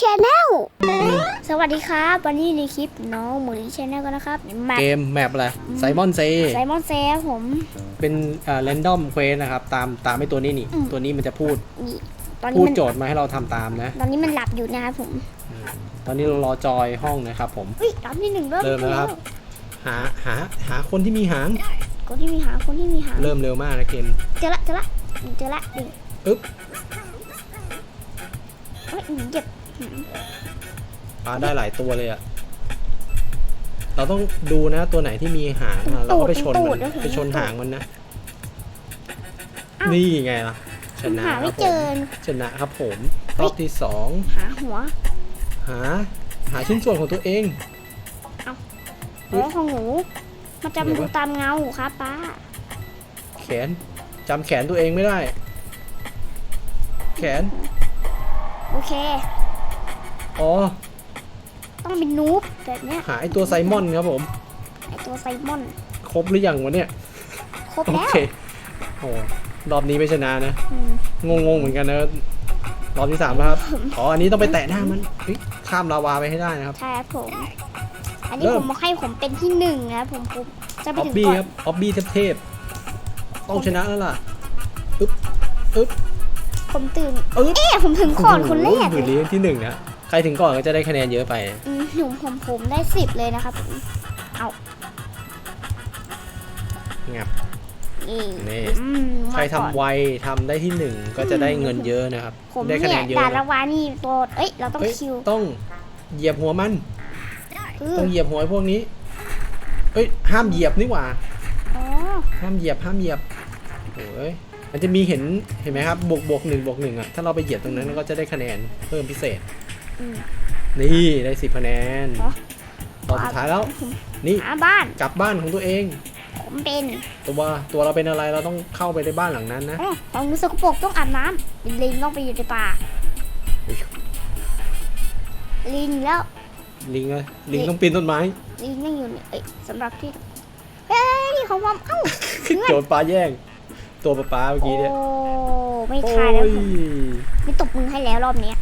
ชแนลสวัสดีครับ วันนี้ในคลิปน้องหมูดีชแนลกันนะครับแมปเกมแมปอะไรไซมอนเซไซมอนเซฟผมเป็นอ่าแรนดอมเควสนะครับ ตามตามไอ้ตัวนี้นี่อืมตัวนี้มันจะพูดนี่ตอนนี้พูดมันโจทย์มาให้เราทำตามนะ ตอนนี้มันหลับอยู่นะครับผมตอนนี้เรารอจอยห้องนะครับผมเฮ้ยรอบที่หนึ่งเริ่มเริ่มแล้วครับ หาหาหาคนที่มีหาง คนที่มีหางคนที่มีหางเริ่มเร็วมากนะเกม เจอละเจอละเจอละดิอึ๊บเฮ้ยเจ็บ ปลาได้หลายตัวเลยอะเราต้องดูนะตัวไหนที่มีหางอะเราก็ไปชนมันไปชนหางมันนะ นี่ไงล่ะชผมนะหาคไม่รับผเจอมชนะครับผมรอบที่สองหาหัวหา หาชิ้นส่วนของตัวเอง หัวของหนูมันจะไหนวะดูตามเงาครับป้าแขนจำแขนตัวเองไม่ได้ แขนโอเค อ๋อ ต้องเป็นนูบแบบเนี้ยหาไอตัวไซมอนครับผม ไอตัวไซมอน ครบหรือยังวะเนี่ย ครบโอแล้วเค โอ้รอบนี้ไม่ชนะนะ อืมงงๆเหมือนกันนะรอบที่สามแล้วครับ อ๋อ อันนี้ต้องไปแตะหน้ามันเฮ้ยข้ามลาวาไปให้ได้นะครับ ใช่ครับผม อันนี้เริ่ผม มบอกให้ผมเป็นที่หนึ่งนะครับผมผมจะไปออบถึงบี้ก่อนครับออบบี้เทพๆต้องชนะแล้วล่ะอึ๊บอึ๊บผมตื่น อึ๊บเอ๊ะผมถึงก่อนคนแรกหือเลยเลี้ยงที่หนึ่งนะ ใครถึงก่อนก็จะได้คะแนนเยอะไปอืมหนุ่มผมผมได้สิบเลยนะครับผมเอางับ นี่นี่ อืมใครมาก่อนทำไวทำได้ที่หนึ่งก็จะได้เงินเยอะนะครับ ผมได้คะแนเนี่ยนเยอะด่านนะละวานี่ตัวเอ้ยเราต้องเฮ้ยคิวต้องเหยียบหัวมันเออต้องเหยียบหัวไอ้พวกนี้เอ้ยห้ามเหยียบนี่หว่า อ๋อห้ามเหยียบห้ามเหยียบโอ้ยมันจะมีเห็นเห็นไหมครับบวกบวกหนึ่งบวกหนึ่งอะถ้าเราไปเหยียบตรงนั้นก็จะได้คะแนนเพิ่มพิเศษ อืม นี่ได้สิบคะแนนเหรอ ตอนสุดท้ายแล้วนี่หาบ้าน กลับบ้านของตัวเอง ผมเป็นตัวตัวเราเป็นอะไรเราต้องเข้าไปในบ้านหลังนั้นนะ อ๋อของหนูสกปรกต้องอาบน้ำลิงต้องไปอยู่ในป่าลิงแล้ว ลิงเลยลิงต้องปีนต้นไม้ ลิงยังอยู่ในเอ้ยสำหรับที่ เฮ้ยนี่ของผมเอ้า เพื่อนโจรปลาแย่ง ตัวปลาปลาเมื่อโอ้กี้เนี่ยไม่โอ้ทายแล้วยผมไม่ตบมือให้แล้วรอบเนี้ย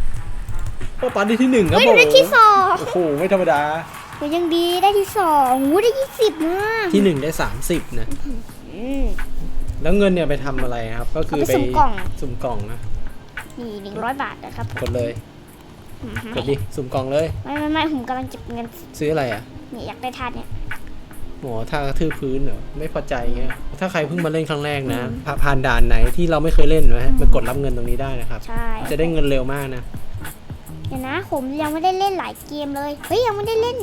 โอ้ปลาได้ที่หนึ่งครับเฮ้ยผหนูมได้ที่สองโอ้โหไม่ธรรมดาหนูยังดีได้ที่สองหูได้ยี่สิบนะที่หนึ่งได้สามสิบนะอืมแล้วเงินเนี่ยไปทำอะไรครับ ก็คือเอาไปสุ่มกล่อง สุ่มกล่องนะนี่หนึ่งร้อยบาทนะครับกดเลยอืมกดดิสุ่มกล่องเลย ไม่ไม่ไม่ผมกำลังเก็บเงินซื้ออะไรอะเนี่ยอยากได้ทานเนี่ย หมอถ้ากระทืบพื้นเหรอไม่พอใจเงี้ยถ้าใครเพิ่งมาเล่นครั้งแรกนะผ่าผ่านด่านไหนที่เราไม่เคยเล่นนะฮะมากดรับเงินตรงนี้ได้นะครับ ใช่ จะได้เงินเร็วมากนะเดี๋ยวนะผมยังไม่ได้เล่นหลายเกมเลย เฮ้ยยังไม่ได้เล่น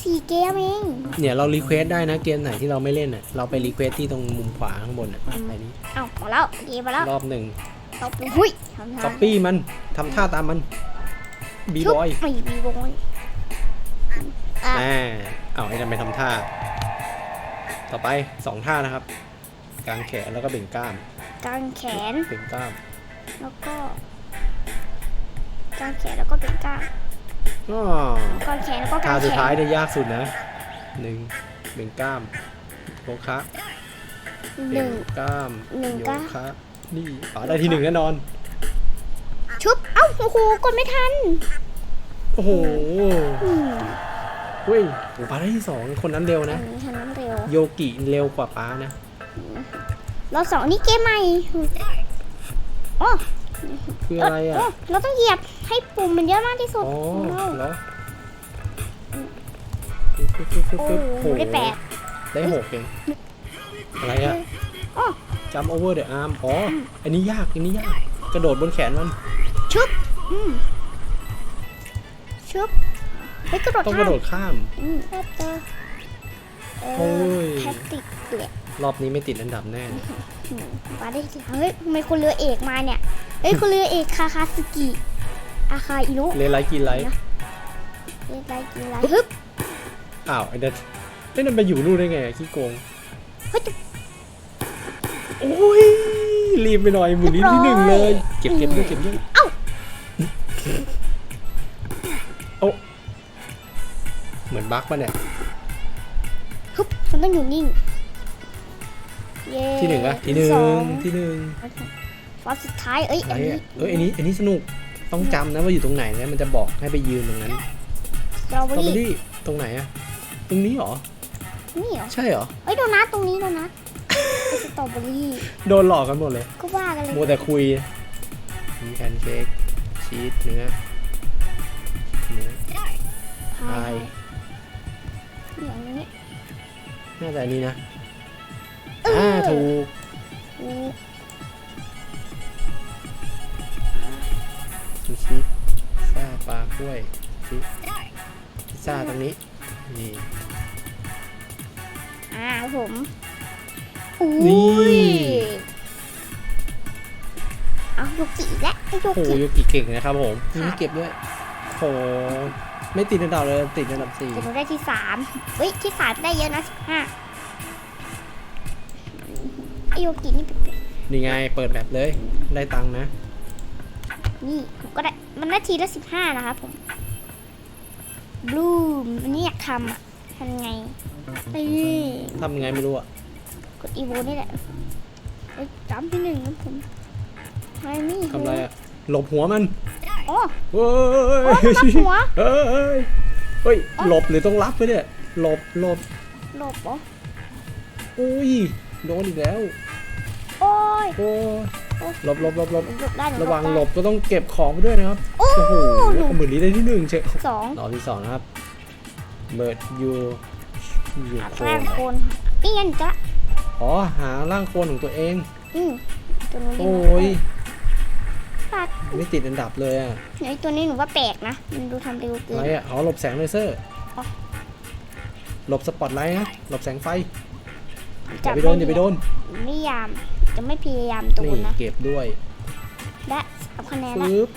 สี่เกมเองเนี่ยเรารีเควสได้นะเกมไหนที่เราไม่เล่นอะเราไปรีเควสที่ตรงมุมขวาข้างบนอะไอ้นี้เอ้าหมดแล้วเกมมาแล้วรอบหนึ่งเราไปหุ้ยทำทาก๊อนปปี้มันทำท่าตามมันบีบอยไม่บีบอยอะอ่าเอาไอ้นั่นไปทำท่า ต่อไปสองท่านะครับกางแขนแล้วก็เบ่งกล้ามกางแขนเบ่งกล้าม แล้วก็ กางแขนแล้วก็เป็นกล้ามอ้อกางแขนแล้วก็กาท่างแขสุดท้ายนเนี่ยยากสุดนะหนึ่งเบ่งกล้ามโยคะหนึ่งเบ่ง กล้ามหนึ่งโยกล้าม คะนี่ป๋าได้ที่หนึ่งแน่นอน ชุบ เอ้าโอ้โหกดไม่ทันโอ้โหอืมเฮ้ยโอ้ป๋าได้ที่สองคนนั้นเร็วอันะนนี้ฉันน้ำเร็วโยกิเร็วกว่าป๋านะรอบสองนี่เกมใหม่โอ้ คืออะไรอะโเราต้องเหยียบให้ปุ่มมันเยอะมากที่สุดอ๋อโอ้เหรอโอ้โหได้แปดได้หกเองอะไรอะโอ้จัมโอเวอร์เดอะอาร์มอ๋อ อันนี้ยาก อันนี้ยาก กระโดดบนแขนมันชุบอืมชุบเฮ้ยกระโดดต้องกระโดดข้ามอืมแอปเตอร์เอโอ้อยแพสติกเกลือรอบนี้ไม่ติดอันดับแน่อืมมาได้ทีหลังเฮ้ยทำไมคนเรือเอกมาเนี่ย เฮ้ยคนเรือเอกคาคาสกิอาคาอินุเลไลกินไลเรียกไรกินไรฮึบอ้าวไอ้นั่นไอ้นั่นไปอยู่นู่นได้ไงขี้โกงเฮ้ยโอ้ยรีบไปหน่อยหมุนนี้ที่หนึ่งเลย เก็บเก็บด้วยเก็บด้วยเอ้าโอ้เหมือนบั๊กปะเนี่ยฮึบมันต้องอยู่นิ่งเย้ที่หนึ่งอะที่หนึ่สองที่หนึ่ง ฟอสสุดท้าย เอ้ยอะไรอันนี้อะเอ้ยอันนี้อันนี้สนุกต้องจำนะว่าอยู่ตรงไหนนะมันจะบอกให้ไปยืนตรงนั้นสตรอสเบอตรอเบอรี่รี่ตรงไหนอะตรงนี้เหรอ นี่เหรอ ใช่เหรอ เอ้ยโดนัทตรงนี้โดนัทเป็นสตรอเบอรี่โดนหลอกกันหมดเลยก็ว่ากันเลยมัวแต่คุย มีแพนเค้กชีสเนื้อเนื้อพาพายยอย่างนี้น่าจะอันนี้นะเอออ่อ่าถูก ลากล้วยชิพิซซ่าตรงนี้ นี่ อ่าผมอุ้นี่ยเอาโยกิอีกแล้วไอ้โยโอ้โหกิโยกิเก่งนะครับผมค่ะนี่เก็บด้วยโหไม่ติดอันดับเลยติดอันดับสี่จะหนูได้ที่สามเฮ้ยที่สามได้เยอะนะสิบห้าไอโยกินี่เป็นนี่ไงเปิดแบบเลย ได้ตังค์นะ นี่ผมก็ได้ มันได้ทีละสิบห้านะครับผมบลูมอันนี้อยากทำอะทำไงนี่ทำไงไม่รู้อะกดอีโวนี่แหละเอ้ยจำที่หนึ่งนะผมไอ้นี่ทำอะไรอะหลบหัวมันอ๋อเฮ้โอ้ยมันรับหัว เฮ้ยเฮ้ย หลบหรือต้องรับไปเนี่ย หลบ หลบหลบเหรอ อุ้ย โดนอีกแล้ว โอ้ย โอ้ย หลบหลบหลบหลบผมหลบได้นูระวังได้หลบก็ต้องเก็บของไปด้วยนะครับ โอ้โอ้โหหนูหมื่นนี้ได้ที่หนึ่งเช็คสองรอบที่สองนะครับเบิร์ดยูยูหาโคแป้งโคนนี่ยันจะอ๋อหาร่างโคนของตัวเอง อืมตัวนี้โอ้ยปาดไม่ติดอันดับเลยอะไอตัวนี้หนูว่าแปลกนะมันดูทำเร็วเกิอะนไรอะอ๋อหลบแสงเลเซอร์อ๋อหลบสปอตไลท์นะหลบแสงไฟอจัย่าบไปโดนอย่าไปโดนไม่ยาม จะไม่พยายามโดนี่นนะ เก็บด้วยและเอาคะแนนละปึ๊บ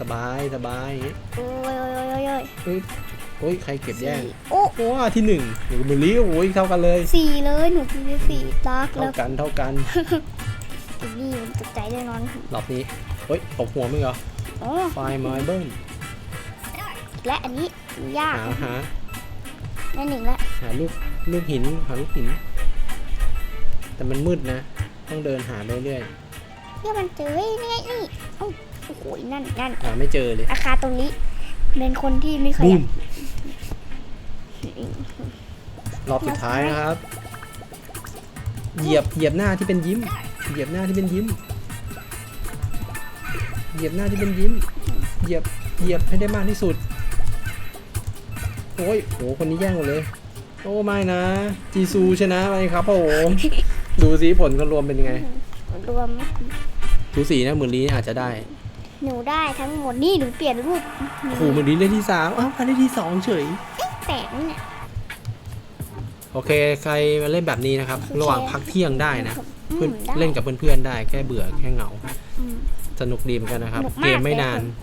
สบายสบายอย่างงี้โอ้ยโอ้ยโอ้ยโอ้ยปึ๊บโอ้ยใครเก็บแย่งสี่โอ้ว้าที่หนึ่งหนูบุรีโอ้ยเท่ากันเลยสี่เลยหนูกินไปสี่ลักเท่าแล้วกันเท่ากันกินนี่มันตกใจแน่นอนรอบนี้เฮ้ยตบหัวมึงเหรอโอ้ไฟไม้เบิ้ลและอันนี้ยากหาหาแน่หนึ่งละหาลูกลูกหินหาลูกหิน แต่มันมืดนะ ต้องเดินหาไปเรื่อยเนี่ยมันเจอเฮ้ยนี่ไงนี่เอ้าโอ้โหนั่นนั่นหาไม่เจอเลยอาคาตรงนี้ เป็นคนที่ไม่เคยบูอยามกรอบสุดท้ายนะครับ เหยียบเหยียบหน้าที่เป็นยิ้ม เหยียบหน้าที่เป็นยิ้ม เหยียบหน้าที่เป็นยิ้ม เหยียบเหยียบให้ได้มากที่สุด โอ้ยโหคนนี้แย่งหมดเลย โอ้ไม่นะ จีซูชนะไปครับผม ดูสิผลก็รวมเป็นยังไง รวมสูสีนะหมื่นลีอาจจะได้หนูได้ทั้งหมดนี่หนูเปลี่ยนรูปโอ้โหหมื่นลีได้ที่สามอ้าวพันได้ที่สองเฉยแตกนี่เนี่ยโอเค ใครมาเล่นแบบนี้นะครับโอเคระหว่างพักเที่ยงได้นะอืเพื่อนมได้เล่นกับเพื่อนๆได้แค่เบื่อแค่เหงาอืมสนุกดีเหมือนกันนะครับสนุกมากเกมไม่นานเลย